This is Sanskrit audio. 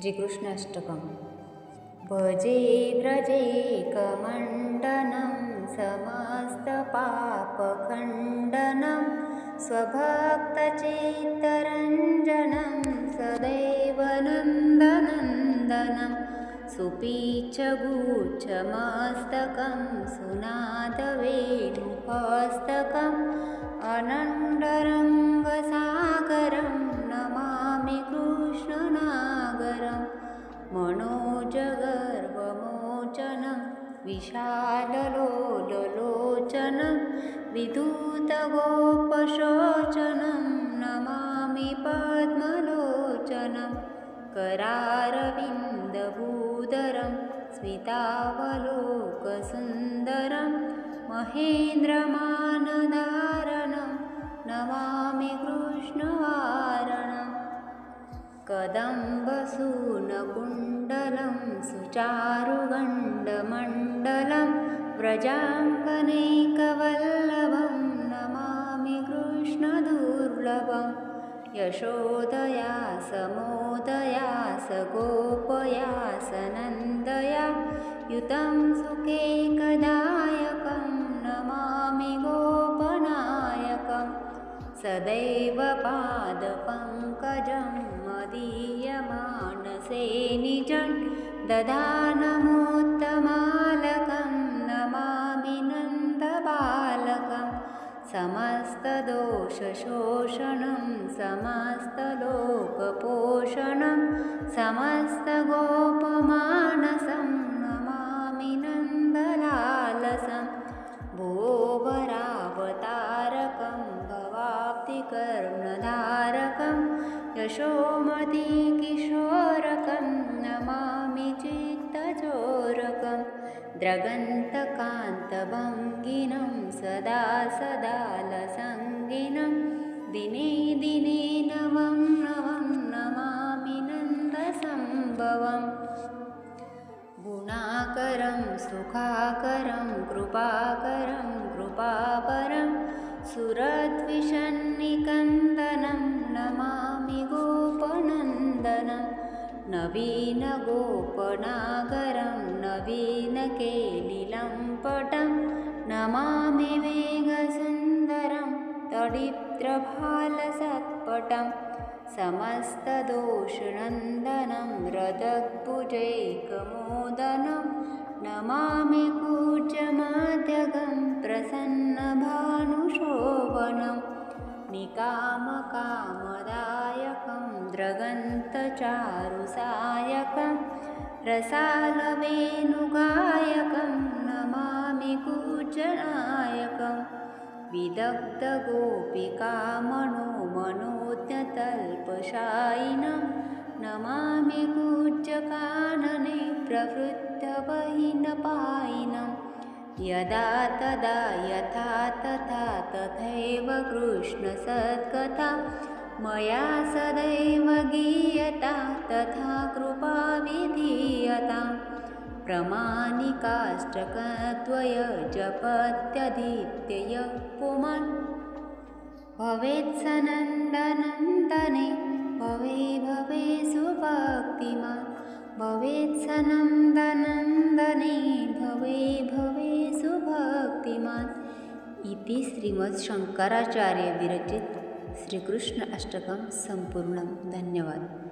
श्रीकृष्णाष्टकं भजे व्रजे कमण्डनं समस्तपापखण्डनं स्वभक्तचित्तरञ्जनं सदैव नन्दनन्दनं सुपीचगूच्छमस्तकं सुनादवेणुहस्तकम् अनण्डरङ्गसागरं मनोजगर्वमोचनं विशाललोललोचनं विधूतगोपशोचनं नमामि पद्मलोचनं करारविन्दभूधरं स्मितावलोकसुन्दरं महेन्द्रमानदारणं नमामि कृष्णवारणं कदम्बसूनकुण्डलं सुचारुगण्डमण्डलं व्रजाङ्कनैकवल्लभं नमामि कृष्णदुर्लभं। यशोदया समोदया स गोपया सनन्दया युतं सुखेकदायकं सदैव पादपङ्कजं मदीयमानसे निजं ददानमोत्तमालकं नमामि नन्दबालकं समस्तदोषशोषणं समस्तलोकपोषणं समस्तगोपमानसं भवाब्धिकर्णधारकं यशोमतीकिशोरकं नमामि चित्तचोरकं। द्रगन्तकान्तभङ्गिनं सदा सदा लसङ्गिनं दिने दिने नवं नवं नमामि नन्दसम्भवम्। गुणाकरं सुखाकरं कृपाकरं कृपापरं सुरद्विषन्निकन्दनं नमामि गोपनन्दनं नवीनगोपनागरं नवीनकेलिलं पटं नमामि वेगसुन्दरं तडित्रभालसत्पटं समस्तदोषनन्दनं रदद्भुजैकमोदनं नमामि कूजमाध्यगं प्रसन्नभानुशोभनं निकामकामदायकं द्रगन्तचारुसायकं रसालवेणुगायकं नमामि कूजनायकं विदग्धगोपिकामणोमनोज्ञतल्पशायिनं नमामि कूजकानने प्रवृद्धबहिनपायिनं यदा तदा यथा तथा तथैव कृष्णसद्गता मया सदैव गीयता तथा कृपा विधीयतां। प्रमाणिकाष्टकद्वय जपत्यधीत्ययः पुमान् भवेत् स नन्दनन्दने भवे भवे सुभक्तिमान्। भवेत् स नन्दनन्दने भवे भवे भक्तिमान. इति श्रीमद शंकराचार्य विरचित श्रीकृष्ण अष्टकम संपूर्ण. धन्यवाद.